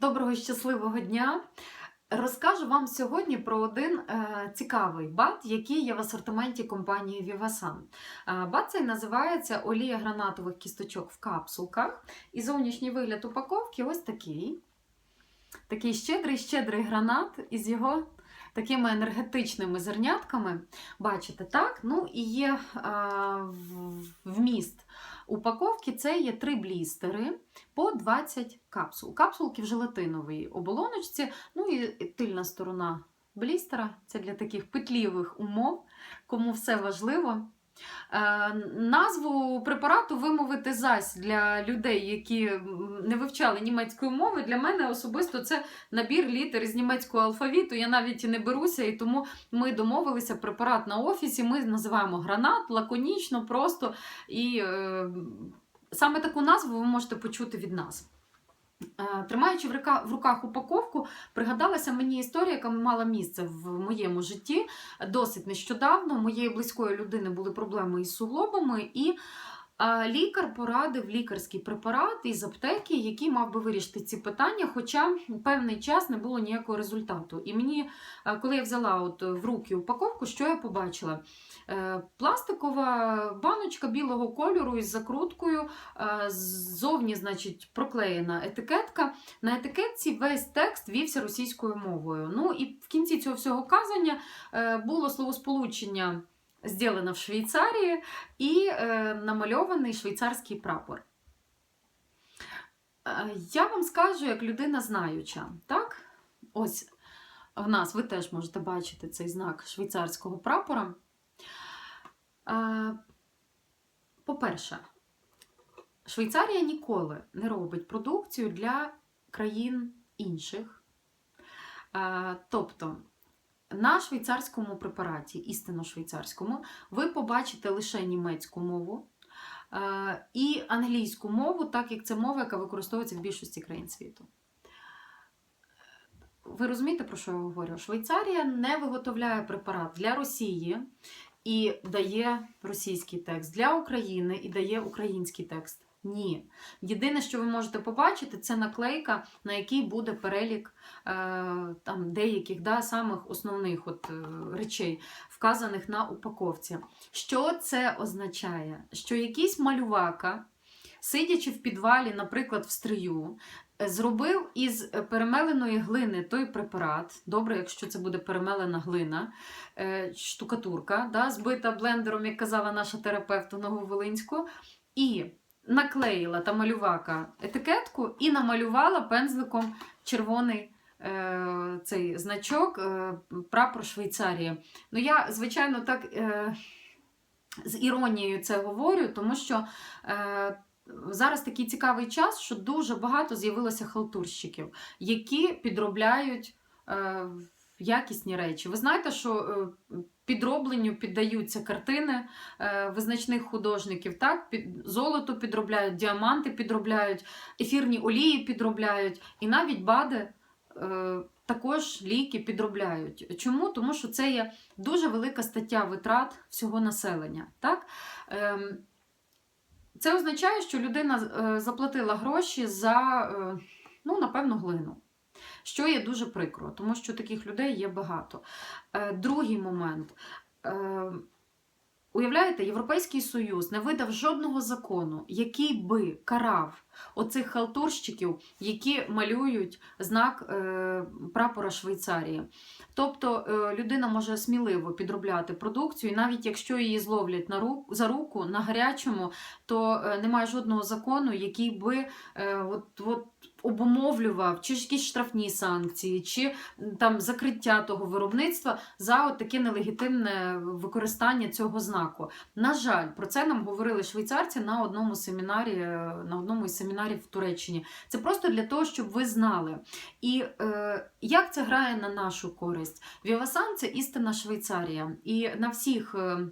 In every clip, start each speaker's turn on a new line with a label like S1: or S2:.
S1: Доброго щасливого дня! Розкажу вам сьогодні про один е, цікавий бат, який є в асортименті компанії Vivasan. Е, бат цей називається олія гранатових кісточок в капсулках. І зовнішній вигляд упаковки ось такий. Такий щедрий, щедрий гранат із його такими енергетичними зернятками. Бачите, так? Ну і є е, вміст упаковки це є три блістери по 20 капсул. Капсулки в желатиновій оболоночці, ну і тильна сторона блістера це для таких петлівих умов, кому все важливо. Е, назву препарату вимовити зась для людей, які не вивчали німецької мови. Для мене особисто це набір літер із німецького алфавіту. Я навіть і не беруся, і тому ми домовилися препарат на офісі. Ми називаємо гранат лаконічно, просто і е, саме таку назву ви можете почути від нас. Е, Тримаючи в руках, в руках упаковку, пригадалася мені історія, яка мала місце в моєму житті досить нещодавно. У моєї близької людини були проблеми із суглобами, і лікар порадив лікарський препарат із аптеки, який мав би вирішити ці питання, хоча певний час не було ніякого результату. І мені, е, коли я взяла от в руки упаковку, що я побачила? Е, Пластикова баночка білого кольору із закруткою, е, ззовні, значить, проклеєна етикетка. На етикетці весь текст вівся російською мовою. Ну і в кінці цього всього казання е, було словосполучення «Зділено в Швейцарії і е, намальований швейцарський прапор. Е, Я вам скажу, як людина знаюча, так? Ось в нас ви теж можете бачити цей знак швейцарського прапора. Е, По-перше, Швейцарія ніколи не робить продукцію для країн інших. Е, Тобто, на швейцарському препараті, істинно швейцарському, ви побачите лише німецьку мову е, і англійську мову, так як це мова, яка використовується в більшості країн світу. Ви розумієте, про що я говорю? Швейцарія не виготовляє препарат для Росії і дає російський текст, для України і дає український текст. Ні. Єдине, що ви можете побачити, це наклейка, на якій буде перелік е, там, деяких да, самих основних от, е, речей, вказаних на упаковці. Що це означає? Що якийсь малювака, сидячи в підвалі, наприклад, в стрию, е, зробив із перемеленої глини той препарат. Добре, якщо це буде перемелена глина, е, штукатурка, да, збита блендером, як казала наша терапевт Нововолинську, і наклеїла та малювака етикетку і намалювала пензликом червоний е, цей значок е, прапор Швейцарії. Ну, я, звичайно, так е, з іронією це говорю, тому що. Е, Зараз такий цікавий час, що дуже багато з'явилося халтурщиків, які підробляють якісні речі. Ви знаєте, що підробленню піддаються картини е, визначних художників. Так? Золото підробляють, діаманти підробляють, ефірні олії підробляють, і навіть бади. Е, також ліки підробляють. Чому? Тому що це є дуже велика стаття витрат всього населення. Так? Ем, Це означає, що людина е, заплатила гроші за, ну, напевно, глину. Що є дуже прикро, тому що таких людей є багато. Е, Другий момент. Е, Уявляєте, Європейський Союз не видав жодного закону, який би карав оцих халтурщиків, які малюють знак е, прапора Швейцарії. Тобто е, людина може сміливо підробляти продукцію, і навіть якщо її зловлять на руку, за руку на гарячому, то е, немає жодного закону, який би е, от, от, обумовлював чи якісь штрафні санкції, чи там закриття того виробництва за от таке нелегітимне використання цього знаку. На жаль, про це нам говорили швейцарці на одному семінарі, е, на одному із семінарів в Туреччині. Це просто для того, щоб ви знали. І е, як це грає на нашу користь? Вівасан це істинна Швейцарія. І на всіх. е,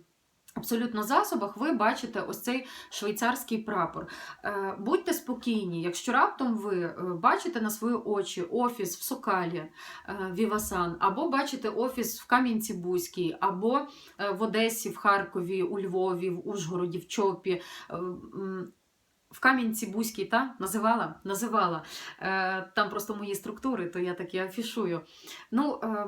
S1: Абсолютно засобах ви бачите ось цей швейцарський прапор. Е, Будьте спокійні, якщо раптом ви е, бачите на свої очі офіс в Сокалі е, Вівасан, або бачите офіс в Кам'янці-Бузькій, або е, в Одесі, в Харкові, у Львові, в Ужгороді, в Чопі. В Кам'янці Бузькій, та називала? Називала. Е, Там просто мої структури, то я так і афішую. Ну, е,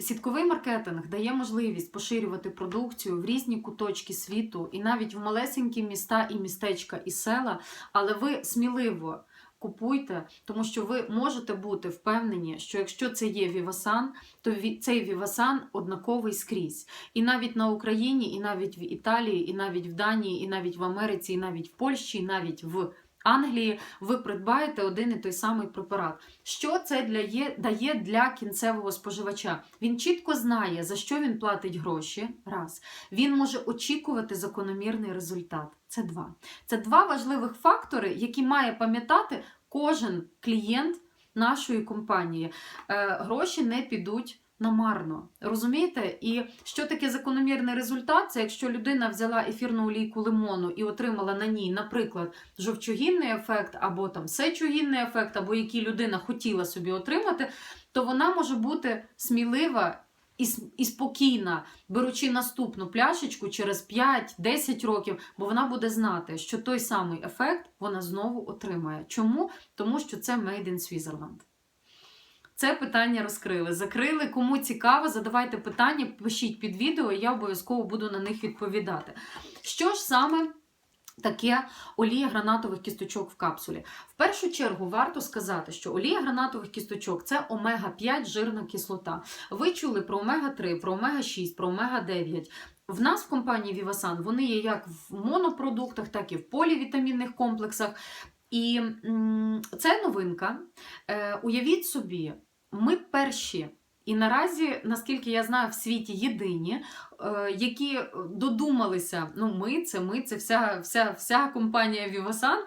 S1: Сітковий маркетинг дає можливість поширювати продукцію в різні куточки світу і навіть в малесенькі міста і містечка і села, але ви сміливо купуйте, тому що ви можете бути впевнені, що якщо це є Вівасан, то цей Вівасан однаковий скрізь. І навіть на Україні, і навіть в Італії, і навіть в Данії, і навіть в Америці, і навіть в Польщі, і навіть в Англії ви придбаєте один і той самий препарат. Що це для є, дає для кінцевого споживача? Він чітко знає, за що він платить гроші. Раз. Він може очікувати закономірний результат. Це два. Це два важливих фактори, які має пам'ятати кожен клієнт нашої компанії. Е, гроші не підуть. Намарно, розумієте? І що таке закономірний результат? Це якщо людина взяла ефірну олійку лимону і отримала на ній, наприклад, жовчогінний ефект, або там сечогінний ефект, або який людина хотіла собі отримати, то вона може бути смілива і, і спокійна, беручи наступну пляшечку через 5-10 років, бо вона буде знати, що той самий ефект вона знову отримає. Чому? Тому що це Made in Switzerland. Це питання розкрили. Закрили. Кому цікаво, задавайте питання, пишіть під відео, я обов'язково буду на них відповідати. Що ж саме таке олія гранатових кісточок в капсулі? В першу чергу варто сказати, що олія гранатових кісточок це омега-5 жирна кислота. Ви чули про омега-3, про омега-6, про омега-9. В нас в компанії Vivasan вони є як в монопродуктах, так і в полівітамінних комплексах. І це новинка. Е, уявіть собі, ми перші. І наразі, наскільки я знаю, в світі єдині, е, які додумалися, ну ми, це ми, це вся, вся, вся компанія Vivasan,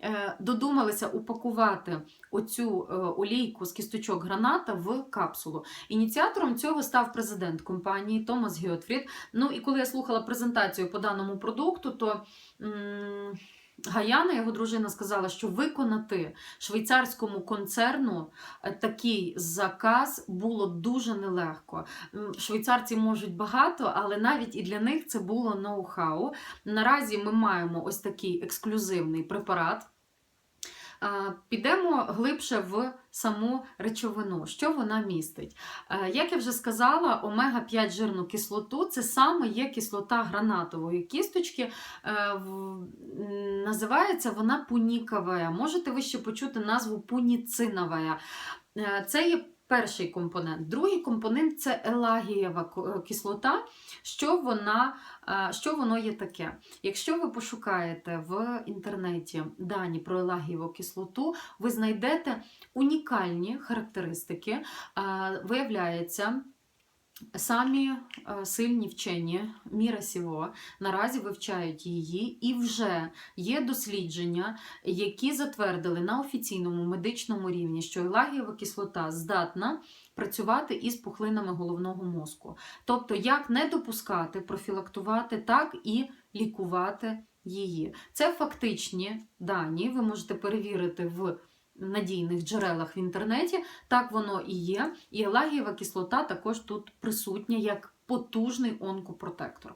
S1: е, додумалися упакувати оцю е, олійку з кісточок граната в капсулу. Ініціатором цього став президент компанії Томас Гьотфрід. Ну і коли я слухала презентацію по даному продукту, то м, Гаяна, його дружина, сказала, що виконати швейцарському концерну е, такий заказ було дуже нелегко. Швейцарці можуть багато, але навіть і для них це було ноу-хау. Наразі ми маємо ось такий ексклюзивний препарат. Підемо глибше в саму речовину, що вона містить. Е, Як я вже сказала, омега-5 жирну кислоту це саме є кислота гранатової кісточки. Е, Називається вона пунікова. Можете ви ще почути назву пуніцинова. Е, Це є перший компонент. Другий компонент це елагієва кислота. Що, вона, е, що воно є таке? Якщо ви пошукаєте в інтернеті дані про елагієву кислоту, ви знайдете унікальні характеристики. Е, Виявляється, самі е, сильні вчені Міра Сіво наразі вивчають її, і вже є дослідження, які затвердили на офіційному медичному рівні, що елагієва кислота здатна працювати із пухлинами головного мозку. Тобто, як не допускати, профілактувати, так і лікувати її. Це фактичні дані, ви можете перевірити в надійних джерелах в інтернеті. Так воно і є. І елагієва кислота також тут присутня як потужний онкопротектор.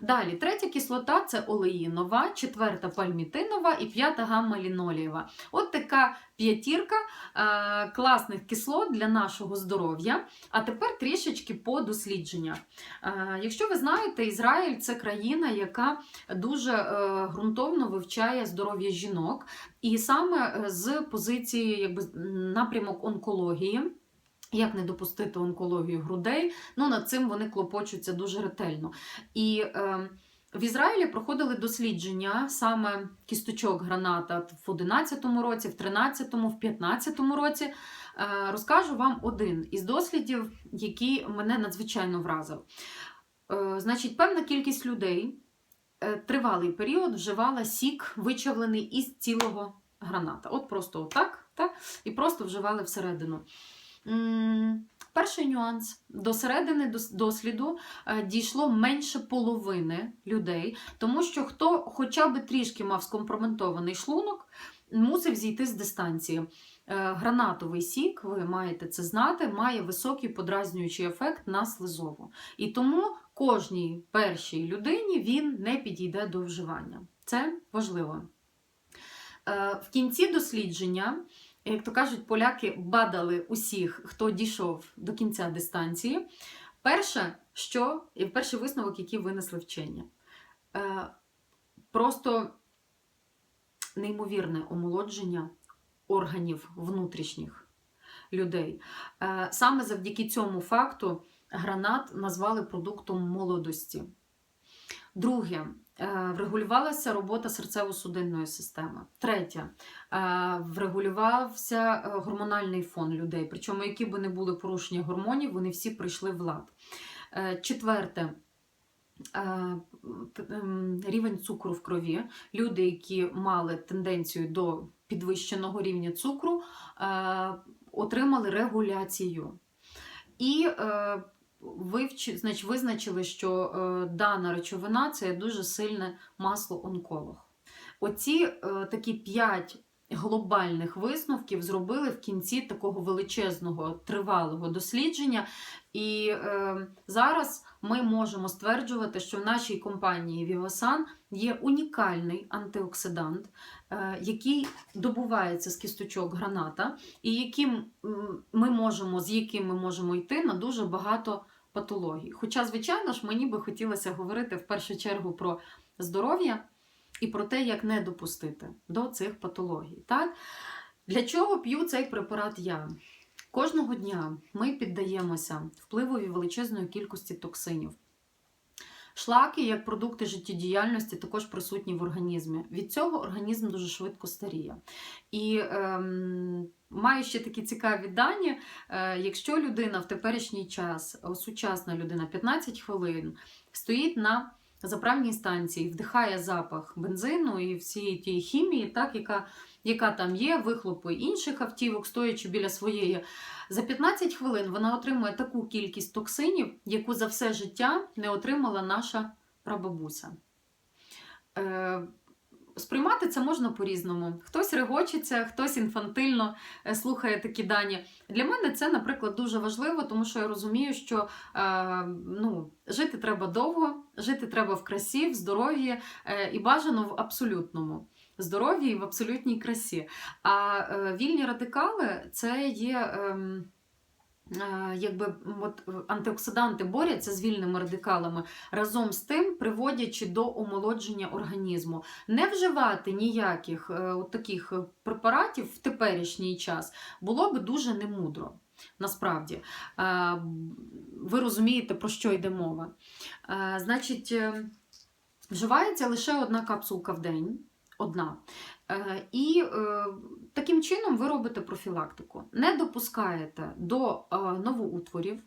S1: Далі, третя кислота це олеїнова, четверта пальмітинова і п'ята гамма-лінолієва. От така п'ятірка е, класних кислот для нашого здоров'я. А тепер трішечки по дослідженнях. Е, якщо ви знаєте, Ізраїль це країна, яка дуже е, ґрунтовно вивчає здоров'я жінок, і саме е, з позиції якби, напрямок онкології. Як не допустити онкологію грудей? Ну над цим вони клопочуться дуже ретельно. І е, в Ізраїлі проходили дослідження саме кісточок граната в 11-му році, в 13-му, в 15-му році. Е, розкажу вам один із дослідів, який мене надзвичайно вразив. Е, значить, певна кількість людей е, тривалий період вживала сік, вичавлений із цілого граната. От просто отак, так, і просто вживали всередину. Перший нюанс до середини досліду е, дійшло менше половини людей, тому що хто хоча б трішки мав скомпрометований шлунок, мусив зійти з дистанції. Е, Гранатовий сік, ви маєте це знати, має високий подразнюючий ефект на слизову. І тому кожній першій людині він не підійде до вживання. Це важливо. Е, В кінці дослідження, як то кажуть, поляки бадали усіх, хто дійшов до кінця дистанції. Перше, що і перший висновок, який винесли вчені. Е, Просто неймовірне омолодження органів внутрішніх людей. Е, Саме завдяки цьому факту гранат назвали продуктом молодості. Друге, врегулювалася робота серцево-судинної системи. Третє, е, врегулювався е, гормональний фон людей. Причому, які би не були порушення гормонів, вони всі прийшли в лад. Е, Четверте. е, ем, Рівень цукру в крові. Люди, які мали тенденцію до підвищеного рівня цукру, е, отримали регуляцію. І е, значить, визначили, що е, дана речовина це дуже сильне масло-онколог. Оці е, такі п'ять глобальних висновків зробили в кінці такого величезного тривалого дослідження. І е, зараз ми можемо стверджувати, що в нашій компанії Vivasan є унікальний антиоксидант, е, який добувається з кісточок граната, і яким ми можемо, з яким ми можемо йти на дуже багато патологій. Хоча, звичайно ж, мені би хотілося говорити в першу чергу про здоров'я і про те, як не допустити до цих патологій. Так? Для чого п'ю цей препарат я? Кожного дня ми піддаємося впливові величезної кількості токсинів. Шлаки, як продукти життєдіяльності, також присутні в організмі. Від цього організм дуже швидко старіє. І ем, маю ще такі цікаві дані. Е, якщо людина в теперішній час, сучасна людина, 15 хвилин стоїть на заправній станції, вдихає запах бензину і всієї тієї хімії, так, яка, яка там є, вихлопи інших автівок, стоячи біля своєї. За 15 хвилин вона отримує таку кількість токсинів, яку за все життя не отримала наша прабабуся. Е, Сприймати це можна по-різному. Хтось регочеться, хтось інфантильно е, слухає такі дані. Для мене це, наприклад, дуже важливо, тому що я розумію, що е, ну, жити треба довго, жити треба в красі, в здоров'ї е, і бажано в абсолютному здоров'ї і в абсолютній красі. А е, вільні радикали це є. е, Якби от, е, антиоксиданти борються з вільними радикалами, разом з тим приводячи до омолодження організму. Не вживати ніяких е, от таких е, препаратів в теперішній час було би дуже немудро. Насправді, Е, ви розумієте, про що йде мова. Е, Значить, е, вживається лише одна капсулка в день. Одна. Е, І е, таким чином ви робите профілактику. Не допускаєте до е, новоутворів,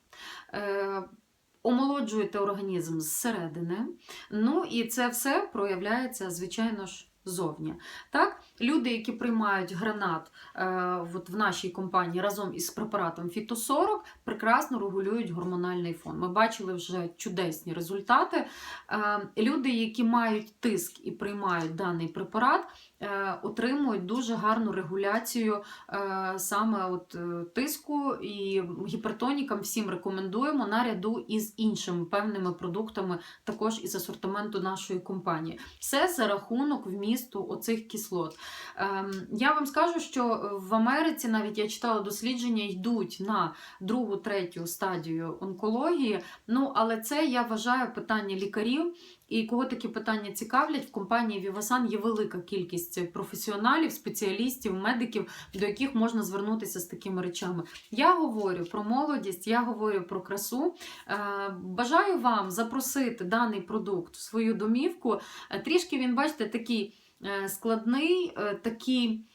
S1: омолоджуєте організм зсередини. Ну і це все проявляється, звичайно ж, зовні. Так? Люди, які приймають гранат е, от в нашій компанії разом із препаратом Фіто-40, прекрасно регулюють гормональний фон. Ми бачили вже чудесні результати. Е, люди, які мають тиск і приймають даний препарат, е, отримують дуже гарну регуляцію е, саме от, е, тиску і гіпертонікам всім рекомендуємо наряду із іншими певними продуктами, також із асортименту нашої компанії. Все за рахунок вмісту оцих кислот. Ем, Я вам скажу, що в Америці навіть я читала дослідження, йдуть на другу, третю стадію онкології. Ну, але це я вважаю питання лікарів. І кого такі питання цікавлять, в компанії Vivasan є велика кількість професіоналів, спеціалістів, медиків, до яких можна звернутися з такими речами. Я говорю про молодість, я говорю про красу. Е, Бажаю вам запросити даний продукт в свою домівку. Е, Трішки він, бачите, такий е, складний, е, такий.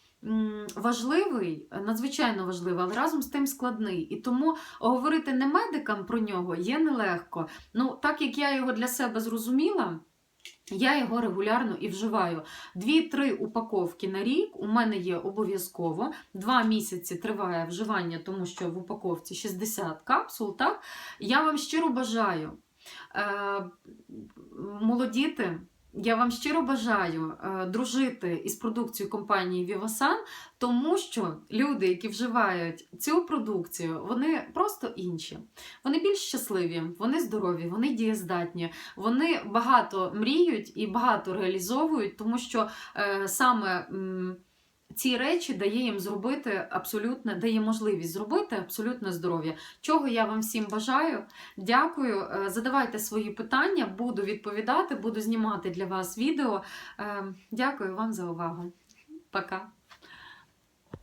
S1: Важливий, е, надзвичайно важливий, але разом з тим складний. І тому говорити не медикам про нього є нелегко. Ну, так як я його для себе зрозуміла, я його регулярно і вживаю. Дві-три упаковки на рік у мене є обов'язково. Два місяці триває вживання, тому що в упаковці 60 капсул. Так? Я вам щиро бажаю. Е, молодіти, я вам щиро бажаю е, дружити із продукцією компанії Vivasan, тому що люди, які вживають цю продукцію, вони просто інші. Вони більш щасливі, вони здорові, вони дієздатні, вони багато мріють і багато реалізовують, тому що е, саме. Ці речі дає їм зробити абсолютно, дає можливість зробити абсолютне здоров'я. Чого я вам всім бажаю. Дякую. Е, Задавайте свої питання, буду відповідати, буду знімати для вас відео. Е, Дякую вам за увагу. Пока.